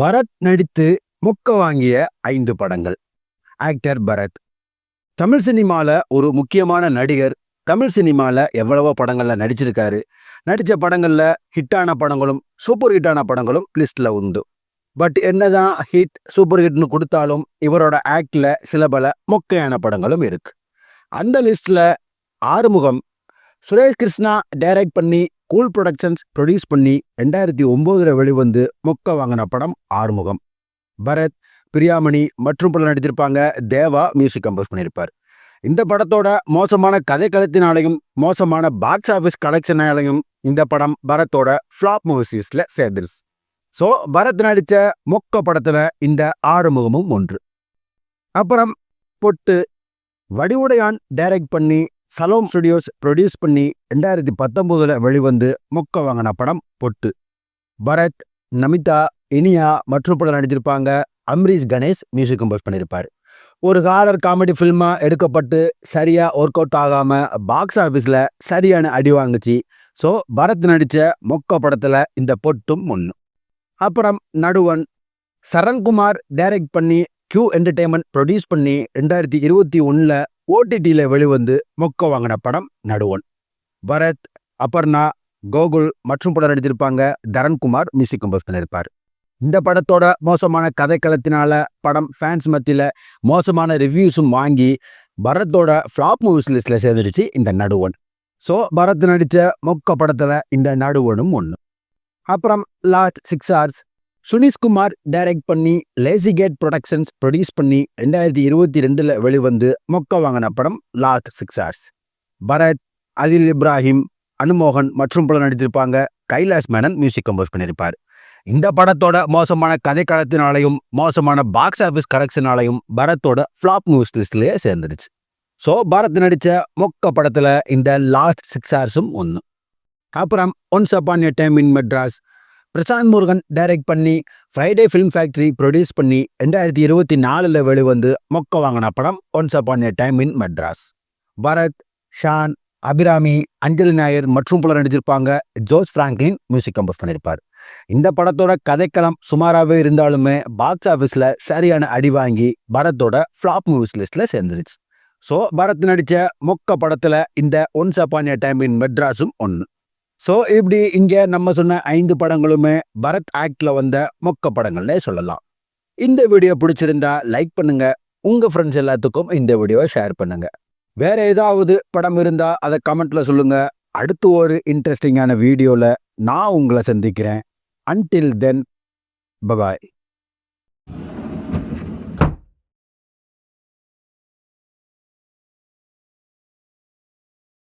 பரத் நடித்து முக்க வாங்கிய ஐந்து படங்கள். ஆக்டர் பரத். தமிழ் சினிமாவில் ஒரு முக்கியமான நடிகர். தமிழ் சினிமாவில் எவ்வளவோ படங்களில் நடிச்சிருக்காரு. நடித்த படங்களில் ஹிட்டான படங்களும் சூப்பர் ஹிட்டான படங்களும் லிஸ்ட்டில் உண்டு. பட் என்னதான் ஹிட் சூப்பர் ஹிட்னு கொடுத்தாலும் இவரோட ஆக்டில் சில பல மொக்கையான படங்களும் இருக்குது அந்த லிஸ்ட்டில் ஆறுமுகம். சுரேஷ் கிருஷ்ணா டைரக்ட் பண்ணி கூல் ப்ரொடக்ஷன்ஸ் ப்ரொடியூஸ் பண்ணி ரெண்டாயிரத்தி ஒம்போதுல வெளிவந்து மொக்க வாங்கின படம் ஆறுமுகம். பரத் பிரியாமணி மற்றும் பலர் நடித்திருப்பாங்க தேவா மியூசிக் கம்போஸ் பண்ணியிருப்பார். இந்த படத்தோட மோசமான கதை களத்தினாலையும் மோசமான பாக்ஸ் ஆஃபீஸ் கலெக்ஷனாலையும் இந்த படம் பரத்தோட ஃப்ளாப் மூவிஸில் சேர்ந்துருச்சு. ஸோ பரத் நடித்த மொக்க படத்தில் இந்த ஆறுமுகமும் ஒன்று. அப்புறம் பொட்டு வடிவுடையான் டைரக்ட் பண்ணி சலோம் ஸ்டுடியோஸ் ப்ரொடியூஸ் பண்ணி ரெண்டாயிரத்தி பத்தொம்போதில் வெளிவந்து மொக்க வாங்கின படம் பொட்டு. பரத் நமிதா இனியா மற்றும் படம் நடிச்சிருப்பாங்க அம்ரீஷ் கணேஷ் மியூசிக் கம்போஸ் பண்ணியிருப்பார். ஒரு ஹாரர் காமெடி ஃபில்மாக எடுக்கப்பட்டு சரியாக ஒர்க் அவுட் ஆகாமல் பாக்ஸ் ஆஃபீஸில் சரியான அடி வாங்குச்சு. ஸோ பரத் நடித்த மொக்க படத்தில் இந்த பொட்டும் ஒன்று அப்புறம் நடுவன் சரண்குமார் டைரக்ட் பண்ணி கியூ என்டர்டெயின்மெண்ட் ப்ரொடியூஸ் பண்ணி ரெண்டாயிரத்தி இருபத்தி ஒன்றில் ஓடிடியில் வெளிவந்து மொக்க வாங்கின படம் நடுவன். பரத் அபர்ணா கோகுல் மற்றும் படம் நடித்திருப்பாங்க தரண்குமார் மியூசிக் கம்போஸ் பண்ணியிருப்பார் இந்த படத்தோட மோசமான கதைக்களத்தினால படம் ஃபேன்ஸ் மத்தியில் மோசமான ரிவ்யூஸும் வாங்கி பரத்தோட ஃப்ளாப் மூவிஸ் லிஸ்ட்டில் சேர்ந்துருச்சு இந்த நடுவன். ஸோ பரத் நடித்த மொக்க படத்தில் இந்த நடுவனும் ஒன்று அப்புறம் last six hours Sunishkumar direct பண்ணி லேசி கேட் ப்ரொடக்ஷன்ஸ் ப்ரொடியூஸ் பண்ணி ரெண்டாயிரத்தி இருபத்தி ரெண்டில் வெளிவந்து மொக்க வாங்கின படம் லாஸ்ட் சிக்ஸ் ஹார்ஸ் பரத் அதில் இப்ராஹிம் அனுமோகன் மற்றும் பலர் நடித்திருப்பாங்க. கைலாஷ் மேனன் மியூசிக் கம்போஸ் பண்ணியிருப்பார். இந்த படத்தோட மோசமான கதைக்களத்தினாலையும் மோசமான பாக்ஸ் ஆஃபீஸ் கலெக்ஷனாலையும் பரத்தோட ஃப்ளாப் மூவிஸ் லிஸ்ட்லேயே சேர்ந்துடுச்சு. ஸோ பரத் நடித்த மொக்க படத்தில் இந்த லாஸ்ட் சிக்ஸ் ஹார்ஸும் ஒன்று அப்புறம் once upon a time in Madras Prashanth Murugan direct பண்ணி ஃப்ரைடே ஃபிலிம் ஃபேக்ட்ரி ப்ரொடியூஸ் பண்ணி ரெண்டாயிரத்தி இருபத்தி நாலில் வெளிவந்து மொக்க வாங்கின படம் once upon a time in Madras Bharath Shaan Abhirami Anjali Nair மற்றும் பலர் நடிச்சிருப்பாங்க. ஜோஸ் ஃப்ராங்க்லின் மியூசிக் கம்போஸ் பண்ணியிருப்பார் இந்த படத்தோட கதைக்களம் சுமாராகவே இருந்தாலுமே பாக்ஸ் ஆஃபீஸில் சரியான அடி வாங்கி பரத்தோட ஃப்ளாப் மூவிஸ் லிஸ்ட்டில் சேர்ந்துருச்சு. ஸோ பரத் நடித்த மொக்க படத்தில் இந்த once upon a time in மெட்ராஸும் ஒன்று ஸோ இப்படி இங்கே நம்ம சொன்ன ஐந்து படங்களுமே பரத் ஆக்டில் வந்த மொக்க படங்கள்னே சொல்லலாம். இந்த வீடியோ பிடிச்சிருந்தா லைக் பண்ணுங்க. உங்க ஃப்ரெண்ட்ஸ் எல்லாத்துக்கும் இந்த வீடியோவை ஷேர் பண்ணுங்க. வேற ஏதாவது படம் இருந்தா அதை கமெண்ட்ல சொல்லுங்க. அடுத்து ஒரு இன்ட்ரெஸ்டிங்கான வீடியோவில் நான் உங்களை சந்திக்கிறேன். Until then bye bye